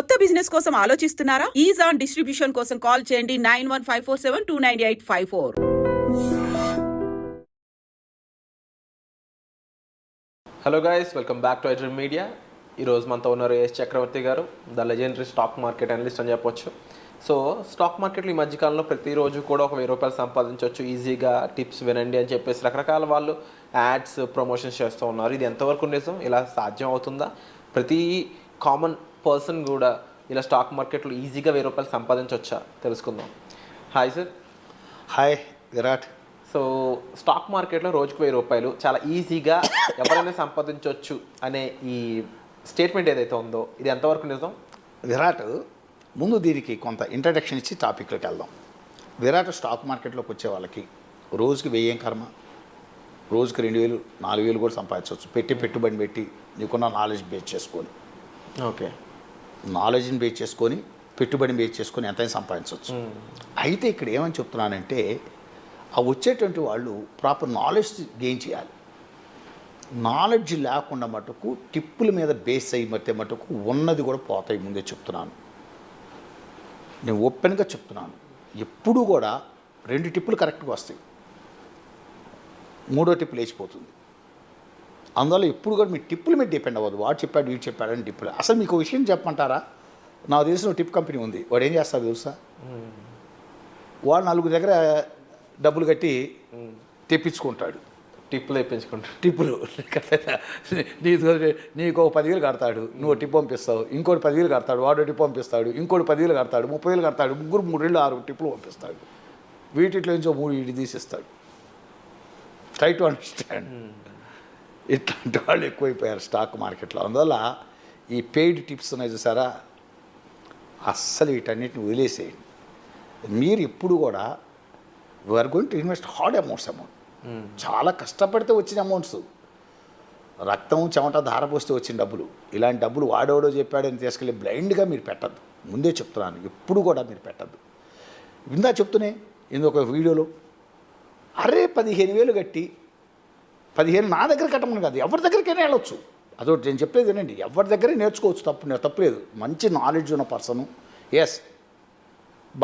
కొత్త బిజినెస్ కోసం ఆలోచిస్తున్నారా? ఈజ్ ఆన్ డిస్ట్రిబ్యూషన్ కోసం కాల్ చేయండి nine one five four seven two nine eight five four. Hello guys welcome back to iDream media ఈరోజు మనతో ఉన్నారు ఎస్ చక్రవర్తి గారు the legendary stock market analyst అని చెప్పొచ్చు. సో స్టాక్ మార్కెట్లో ఈ మధ్యకాలంలో ప్రతిరోజు కూడా ఒక వెయ్యి రూపాయలు సంపాదించవచ్చు ఈజీగా టిప్స్ వినండి అని చెప్పేసి రకరకాల వాళ్ళు యాడ్స్ ప్రమోషన్స్ చేస్తూ ఉన్నారు. ఇది ఎంతవరకు నిజం ఇలా సాధ్యం అవుతుందా? ప్రతి కామన్ పర్సన్ కూడా ఇలా స్టాక్ మార్కెట్లో ఈజీగా వెయ్యి రూపాయలు సంపాదించవచ్చా తెలుసుకుందాం. Hi sir hi Virat so stock మార్కెట్లో రోజుకు వెయ్యి రూపాయలు చాలా ఈజీగా ఎవరైనా సంపాదించవచ్చు అనే ఈ స్టేట్మెంట్ ఏదైతే ఉందో ఇది ఎంతవరకు నిజం? విరాట్ ముందు దీనికి కొంత ఇంట్రడక్షన్ ఇచ్చి టాపిక్లోకి వెళ్దాం. విరాట్ స్టాక్ మార్కెట్లోకి వచ్చే వాళ్ళకి రోజుకి వెయ్యేం కర్మ? రోజుకి రెండు వేలు నాలుగు వేలు కూడా సంపాదించవచ్చు పెట్టి పెట్టుబడి పెట్టి నీకున్న నాలెడ్జ్ బేస్ చేసుకొని. ఓకే నాలెడ్జ్ని బేస్ చేసుకొని పెట్టుబడిని బేస్ చేసుకొని ఎంతైనా సంపాదించవచ్చు అయితే ఇక్కడ ఏమని చెప్తున్నానంటే ఆ వచ్చేటువంటి వాళ్ళు ప్రాపర్ నాలెడ్జ్ గెయిన్ చేయాలి. నాలెడ్జ్ లేకుండా మటుకు టిప్పుల మీద బేస్ అయ్యి మటుకు ఉన్నది కూడా పోతాయి ముందే చెప్తున్నాను. నేను ఓపెన్గా చెప్తున్నాను. ఎప్పుడు కూడా రెండు టిప్పులు కరెక్ట్గా వస్తాయి. మూడో టిప్పు లేచిపోతుంది. అందువల్ల ఎప్పుడు కూడా మీ టిప్పుల మీద డిపెండ్ అవ్వదు. వాడు చెప్పాడు వీడు చెప్పాడు అని టిప్పులు. అసలు మీకు విషయం చెప్పమంటారా? నాకు తెలిసిన టిప్ కంపెనీ ఉంది. వాడు ఏం చేస్తాడు తెలుసా? వాడు నలుగురు దగ్గర డబ్బులు కట్టి తెప్పించుకుంటాడు. టిప్లు తెప్పించుకుంటారు టిప్పులు. నీకు నీకు ఒక పదివేలు కడతాడు. నువ్వు టిప్ పంపిస్తావు. ఇంకోటి పదివేలు కడతాడు. వాడు టిప్ పంపిస్తాడు. ఇంకోటి పదివేలు కడతాడు. ముప్పై వేలు కడతాడు. ముగ్గురు మూడు రెండు ఆరు టిప్పులు పంపిస్తాడు. వీటిలో నుంచో మూడు ఇటు తీసిస్తాడు. ట్రై టు అండర్స్టాండ్ ఇట్లాంటి వాళ్ళు ఎక్కువైపోయారు స్టాక్ మార్కెట్లో. అందువల్ల ఈ పెయిడ్ టిప్స్ ఉన్నాయి చూసారా? అస్సలు వీటన్నిటిని వదిలేసేయండి. మీరు ఎప్పుడు కూడా we're going to invest hard amounts amount చాలా కష్టపడితే వచ్చిన అమౌంట్స్ రక్తం చెమట ధారపోస్తే వచ్చిన డబ్బులు. ఇలాంటి డబ్బులు వాడోడో చెప్పాడని తీసుకెళ్ళి బ్లైండ్గా మీరు పెట్టద్దు. ముందే చెప్తున్నాను ఎప్పుడు కూడా మీరు పెట్టద్దు. ఇందా చెప్తూనే ఇంకొక వీడియోలో అరే పదిహేను వేలు కట్టి పదిహేను నా దగ్గర కట్టమని కాదు ఎవరి దగ్గరికైనా వెళ్ళొచ్చు. అదొకటి నేను చెప్పేది ఏంటండి ఎవరి దగ్గర నేర్చుకోవచ్చు తప్పు తప్పలేదు. మంచి నాలెడ్జ్ ఉన్న పర్సను ఎస్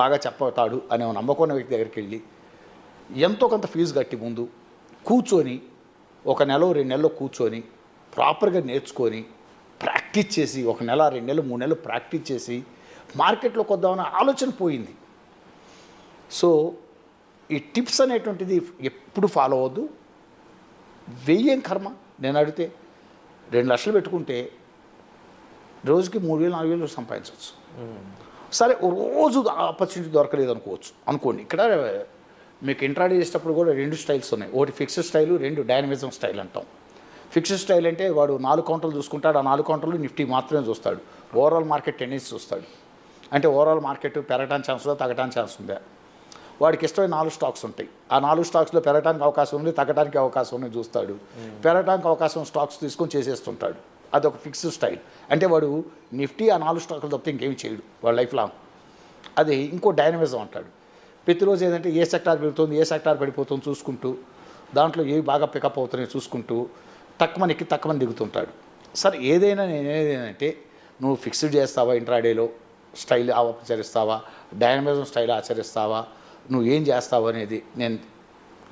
బాగా చెప్పతాడు అనే నమ్మకం వ్యక్తి దగ్గరికి వెళ్ళి ఎంతో కొంత ఫీజు కట్టి ముందు కూర్చొని ఒక నెల రెండు నెలలు కూర్చొని ప్రాపర్గా నేర్చుకొని ప్రాక్టీస్ చేసి ఒక నెల రెండు నెలలు మూడు నెలలు ప్రాక్టీస్ చేసి మార్కెట్లోకి వద్దామన్న ఆలోచన పోయింది. సో ఈ టిప్స్ అనేటువంటిది ఎప్పుడు ఫాలో అవ్వద్దు. వెయ్యేం కర్మ? నేను అడిగితే రెండు లక్షలు పెట్టుకుంటే రోజుకి మూడు వేలు నాలుగు వేలు సంపాదించవచ్చు. సరే రోజు ఆపర్చునిటీ దొరకలేదు అనుకోవచ్చు. అనుకోండి ఇక్కడ మీకు ఇంట్రాడే చేసేటప్పుడు కూడా రెండు స్టైల్స్ ఉన్నాయి. ఒకటి ఫిక్స్డ్ స్టైల్ రెండు డైనమిజం స్టైల్ అంటాం. ఫిక్స్డ్ స్టైల్ అంటే వాడు నాలుగు కౌంటర్లు చూసుకుంటాడు ఆ నాలుగు కౌంటర్లు నిఫ్టీ మాత్రమే చూస్తాడు. ఓవరాల్ మార్కెట్ టెన్నిస్ చూస్తాడు. అంటే ఓవరాల్ మార్కెట్ పెరగడానికి ఛాన్స్ ఉందా తగ్గడానికి ఛాన్స్ ఉందా? వాడికి ఇష్టమైన నాలుగు స్టాక్స్ ఉంటాయి. ఆ నాలుగు స్టాక్స్లో పెరగడానికి అవకాశం ఉంది తగ్గడానికి అవకాశం ఉంది చూస్తాడు. పెరగడానికి అవకాశం స్టాక్స్ తీసుకొని చేసేస్తుంటాడు. అదొక ఫిక్స్డ్ స్టైల్. అంటే వాడు నిఫ్టీ ఆ నాలుగు స్టాకులు తప్పితే ఇంకేమి చేయడు వాడు లైఫ్ లాంగ్. అది ఇంకో డైనమిజం అంటాడు. ప్రతిరోజు ఏంటంటే ఏ సెక్టార్ పెరుగుతుంది ఏ సెక్టార్ పడిపోతుంది చూసుకుంటూ దాంట్లో ఏవి బాగా పికప్ అవుతున్నాయి చూసుకుంటూ తక్కువ ఎక్కి తక్కువ దిగుతుంటాడు. సరే ఏదైనా నేను ఏదైనంటే నువ్వు ఫిక్స్డ్ చేస్తావా ఇంట్రాడేలో? స్టైల్ ఆచరిస్తావా? డైనమిజం స్టైల్ ఆచరిస్తావా? నువ్వు ఏం చేస్తావు అనేది నేను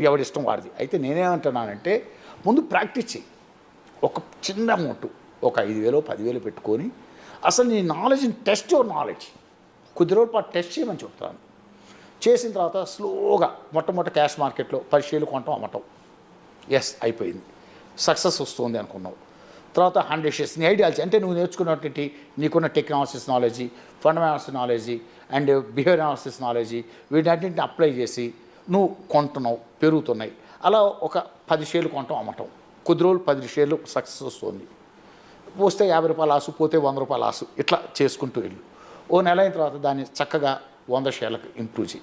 ఎవడిష్టం వాడిది అయితే నేనేమంటున్నానంటే ముందు ప్రాక్టీస్ చెయ్యి. ఒక చిన్న అమౌంట్ ఒక ఐదు వేలు పదివేలు పెట్టుకొని అసలు నీ నాలెడ్జ్ని టెస్ట్ యువర్ నాలెడ్జ్. కొద్ది రోజుల పాటు టెస్ట్ చేయమని చెప్తాను చేసిన తర్వాత స్లోగా మొట్టమొదటి క్యాష్ మార్కెట్లో పది కొనటం అమ్మటం ఎస్ అయిపోయింది. సక్సెస్ వస్తుంది అనుకున్నావు. తర్వాత హండ్రెడ్ షేర్స్ నీ ఐడియాలజీ. అంటే నువ్వు నేర్చుకున్నటువంటి నీకున్న technologies knowledge fundamentals knowledge and behaviour analysis knowledge వీటన్నింటిని అప్లై చేసి నువ్వు కొంటున్నావు పెరుగుతున్నాయి. అలా ఒక పది షేర్లు కొంటాం అమ్మటం. కొద్ది రోజులు పది షేర్లు సక్సెస్ వస్తుంది. పోస్తే యాభై రూపాయలు ఆసు పోతే వంద రూపాయలు ఆసు ఇట్లా చేసుకుంటూ వెళ్ళు. ఓ నెల అయిన తర్వాత దాన్ని చక్కగా వంద షేర్లకు ఇంప్రూవ్ చేయి.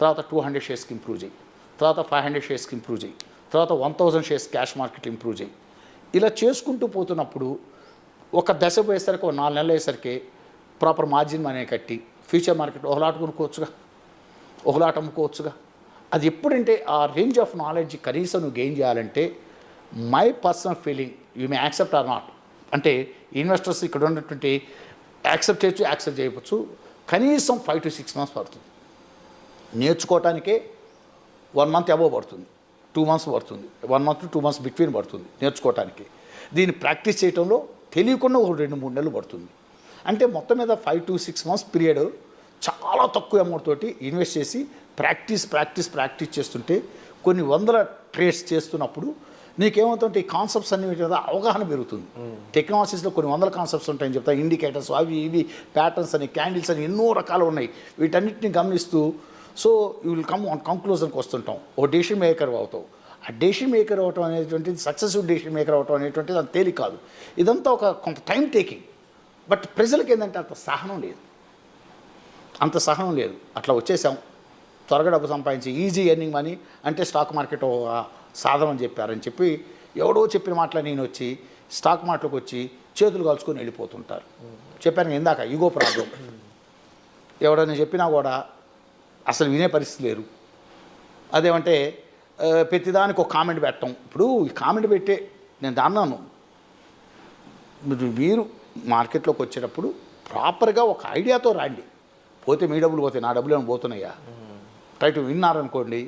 తర్వాత టూ హండ్రెడ్ షేర్స్కి ఇంప్రూవ్ చేయి. తర్వాత ఫైవ్ హండ్రెడ్ షేర్స్కి ఇంప్రూవ్ చేయి. తర్వాత one thousand shares cash market improve చేయి. ఇలా చేసుకుంటూ పోతున్నప్పుడు ఒక దశ పోయేసరికి ఒక నాలుగు నెలలు అయ్యేసరికి ప్రాపర్ మార్జిన్ మనీ కట్టి ఫ్యూచర్ మార్కెట్ ఒకలాట కొనుక్కోవచ్చుగా ఒకలాట అమ్ముకోవచ్చుగా. అది ఎప్పుడంటే ఆ రేంజ్ ఆఫ్ నాలెడ్జ్ కనీసం నువ్వు గెయిన్ చేయాలంటే my personal feeling you may accept or not అంటే ఇన్వెస్టర్స్ ఇక్కడ ఉన్నటువంటి యాక్సెప్ట్ చేయొచ్చు యాక్సెప్ట్ చేయవచ్చు కనీసం ఫైవ్ టు సిక్స్ మంత్స్ పడుతుంది. నేర్చుకోవటానికే వన్ మంత్ అబోవ్ పడుతుంది. టూ మంత్స్ పడుతుంది. One month two months between పడుతుంది నేర్చుకోవటానికి. దీన్ని ప్రాక్టీస్ చేయడంలో తెలియకుండా ఒక రెండు మూడు నెలలు పడుతుంది. అంటే మొత్తం మీద five to six months period చాలా తక్కువ అమౌంట్ తోటి ఇన్వెస్ట్ చేసి ప్రాక్టీస్ ప్రాక్టీస్ ప్రాక్టీస్ చేస్తుంటే కొన్ని వందల ట్రేడ్స్ చేస్తున్నప్పుడు నీకేమవుతుంటే ఈ కాన్సెప్ట్స్ అన్ని మీద అవగాహన పెరుగుతుంది. టెక్నాలజీస్లో కొన్ని వందల కాన్సెప్ట్స్ ఉంటాయని చెప్తా. ఇండికేటర్స్ అవి ఇవి ప్యాటర్న్స్ అని క్యాండిల్స్ అని ఎన్నో రకాలు ఉన్నాయి. వీటన్నిటిని గమనిస్తూ so you will come on కంక్లూజన్కి వస్తుంటాం. ఓ డెసిషన్ మేకర్ అవుతావు. ఆ డెసిషన్ మేకర్ అవటం అనేటువంటిది సక్సెసివ్ డెసిషన్ మేకర్ అవటం అనేటువంటిది అంత తేలిక కాదు. ఇదంతా ఒక కొంత టైం టేకింగ్ బట్ ప్రజలకి ఏంటంటే అంత సహనం లేదు. అంత సహనం లేదు. అట్లా వచ్చేసాం. త్వరగా డబ్బు సంపాదించి ఈజీ ఎర్నింగ్ మనీ అంటే స్టాక్ మార్కెట్ సాధనం అని చెప్పారని చెప్పి ఎవడో చెప్పిన మాటలు నేను వచ్చి స్టాక్ మార్కెట్కి వచ్చి చేతులు కాల్చుకొని వెళ్ళిపోతుంటారు. చెప్పాను ఇందాక ఈగో ప్రాబ్లం ఎవడైనా చెప్పినా కూడా అసలు వినే పరిస్థితి లేరు అదేమంటే ప్రతిదానికి ఒక కామెంట్ పెట్టడం ఇప్పుడు ఈ కామెంట్ పెట్టే నేను అన్నాను. మీరు మీరు మార్కెట్లోకి వచ్చేటప్పుడు ప్రాపర్గా ఒక ఐడియాతో రాండి. పోతే మీ డబ్బులు పోతాయి నా డబ్బులు ఏమైనా పోతున్నాయా? రైట్ విన్నారనుకోండి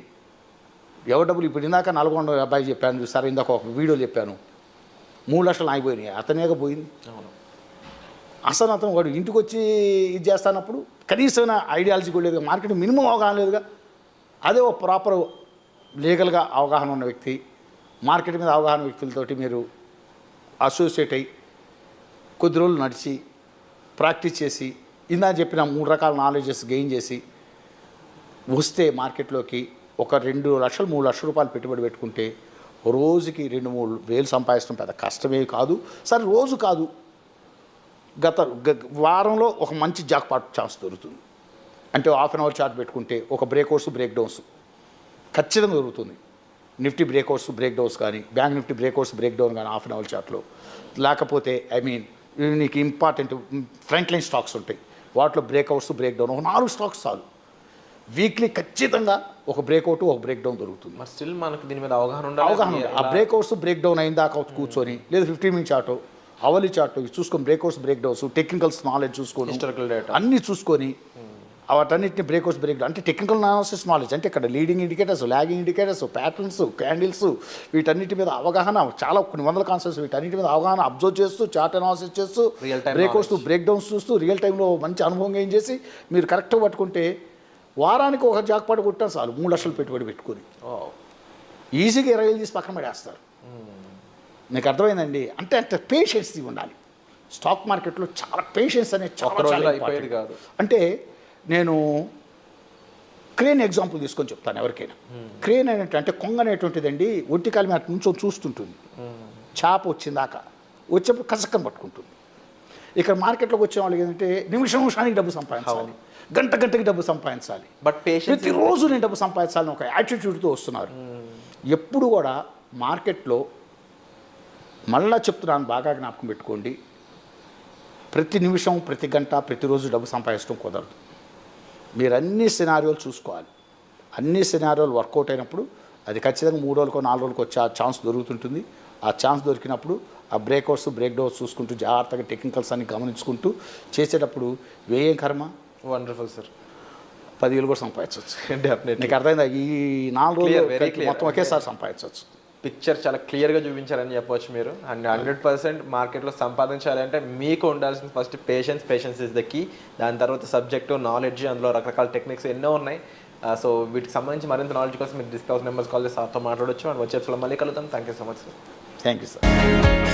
ఎవరి డబ్బులు ఇప్పుడు ఇందాక నల్గొండ అబ్బాయి చెప్పాను సరే ఇందాక ఒక వీడియో చెప్పాను. మూడు లక్షలు ఆగిపోయినాయి. అతనేగా పోయింది. అసలు అతను వాడు ఇంటికి వచ్చి ఇది చేస్తానప్పుడు కనీసమైన ఐడియాలజీ కూడా లేదు మార్కెట్ మినిమం అవగాహన లేదుగా. అదే ఒక ప్రాపర్ లీగల్గా అవగాహన ఉన్న వ్యక్తి మార్కెట్ మీద అవగాహన వ్యక్తులతోటి మీరు అసోసియేట్ అయ్యి కొద్ది రోజులు నడిచి ప్రాక్టీస్ చేసి ఇందా చెప్పిన మూడు రకాల నాలెడ్జెస్ గెయిన్ చేసి వస్తే మార్కెట్లోకి ఒక రెండు లక్షలు మూడు లక్షల రూపాయలు పెట్టుబడి పెట్టుకుంటే రోజుకి రెండు మూడు వేలు సంపాదించడం పెద్ద కష్టమే కాదు. సరే రోజు కాదు. గత గ- వారంలో ఒక మంచి జాక్పాట్ ఛాన్స్ దొరుకుతుంది. అంటే హాఫ్ అన్ అవర్ చార్ట్ పెట్టుకుంటే ఒక బ్రేక్అవుట్స్ బ్రేక్ డౌన్స్ ఖచ్చితంగా దొరుకుతుంది. నిఫ్టీ బ్రేక్అవుట్స్ బ్రేక్ డౌన్స్ కానీ bank Nifty breakouts breakdown కానీ హాఫ్ అన్ అవర్ చార్ట్లో లేకపోతే ఐ మీన్ నీకు ఇంపార్టెంట్ ఫ్రంట్ లైన్ స్టాక్స్ ఉంటాయి. వాటిలో బ్రేక్అవుట్స్ బ్రేక్ డౌన్ ఒక నాలుగు స్టాక్స్ చాలు. వీక్లీ ఖచ్చితంగా ఒక బ్రేక్అవుట్ ఒక బ్రేక్ డౌన్ దొరుకుతుంది. మరి స్టిల్ మనకు దీని మీద అవగాహన ఉండాలి. అవగాహన. ఆ బ్రేక్అవుట్స్ బ్రేక్ డౌన్ అయిన దాకా కూర్చొని లేదా ఫిఫ్టీన్ మినిట్ చాటు అవలి చాటు చూసుకొని breakouts breakdowns technicals knowledge చూసుకొని. అన్నీ చూసుకొని వాటన్నిటిని బ్రేక్అవుట్స్ బ్రేక్ అంటే టెక్నికల్ అనాలిసిస్ నాలెడ్జ్ అంటే ఇక్కడ leading indicators lagging indicators patterns candles వీటన్నిటి మీద అవగాహన చాలా కొన్ని వందల కాన్సెప్ట్స్ వీటన్నిటి మీద అవగాహన అబ్జర్వ్ చేస్తూ చార్ట్ అనాలిసిస్ చేస్తూ time బ్రేక్అవుట్స్ బ్రేక్ డౌన్స్ చూస్తూ రియల్ టైంలో మంచి అనుభవం ఏం చేసి మీరు కరెక్ట్గా పట్టుకుంటే వారానికి ఒక జాక్పాటు కొట్టారు చాలు. మూడు లక్షలు పెట్టుబడి పెట్టుకొని. ఈజీగా ఇరవై వేలు తీసి పక్కన పడేస్తారు. మీకు అర్థమైందండి? అంటే అంత పేషెన్స్ ఉండాలి. స్టాక్ మార్కెట్లో చాలా పేషెన్స్ అనేది చాలా. కాదు. అంటే నేను క్రేన్ ఎగ్జాంపుల్ తీసుకొని చెప్తాను ఎవరికైనా. క్రేన్ అనేటువంటి అంటే కొంగ అనేటువంటిదండి ఒంటి కాలి మీద నుంచో చూస్తుంటుంది. చేప వచ్చిందాక. వచ్చేప్పుడు కసక్కని పట్టుకుంటుంది. ఇక్కడ మార్కెట్లోకి వచ్చే వాళ్ళకి ఏంటంటే నిమిషం నిమిషానికి డబ్బు సంపాదించాలి. గంట గంటకి డబ్బు సంపాదించాలి. బట్ ప్రతిరోజు నేను డబ్బు సంపాదించాలని ఒక యాటిట్యూడ్తో వస్తున్నారు. ఎప్పుడు కూడా మార్కెట్లో మళ్ళా చెప్తున్నాను బాగా జ్ఞాపకం పెట్టుకోండి. ప్రతి నిమిషం ప్రతి గంట ప్రతిరోజు డబ్బు సంపాదించడం కుదరదు. మీరు అన్ని సినారియోలు చూసుకోవాలి. అన్ని సినారియోలు వర్కౌట్ అయినప్పుడు అది ఖచ్చితంగా మూడు రోజులకో నాలుగు రోజులకో వచ్చే ఆ ఛాన్స్ దొరుకుతుంటుంది. ఆ ఛాన్స్ దొరికినప్పుడు ఆ బ్రేక్అవుట్స్ బ్రేక్ డౌన్స్ చూసుకుంటూ జాగ్రత్తగా టెక్నికల్స్ అన్ని గమనించుకుంటూ చేసేటప్పుడు వేయం కర్మ? వండర్ఫుల్ సార్ పదివేలు కూడా సంపాదించవచ్చు. డెఫినెట్లీ నీకు అర్థమైందా? ఈ నాలుగు రోజులు. మొత్తం ఒకేసారి సంపాదించవచ్చు. పిక్చర్ చాలా క్లియర్గా చూపించారని చెప్పొచ్చు మీరు. అండ్ హండ్రెడ్ పర్సెంట్ మార్కెట్లో సంపాదించాలంటే మీకు ఉండాల్సిన first patience patience is the key దాని తర్వాత సబ్జెక్టు నాలెడ్జ్ అందులో రకరకాల టెక్నిక్స్ ఎన్నో ఉన్నాయి. సో వీటికి సంబంధించి మరింత నాలెడ్జ్ కోసం మీరు డిస్కౌస్ నెంబర్స్ కాల్ చేసి సార్తో మాట్లాడొచ్చు. అండ్ వచ్చే మళ్ళీ కలుద్దాం. Thank you so much sir thank you sir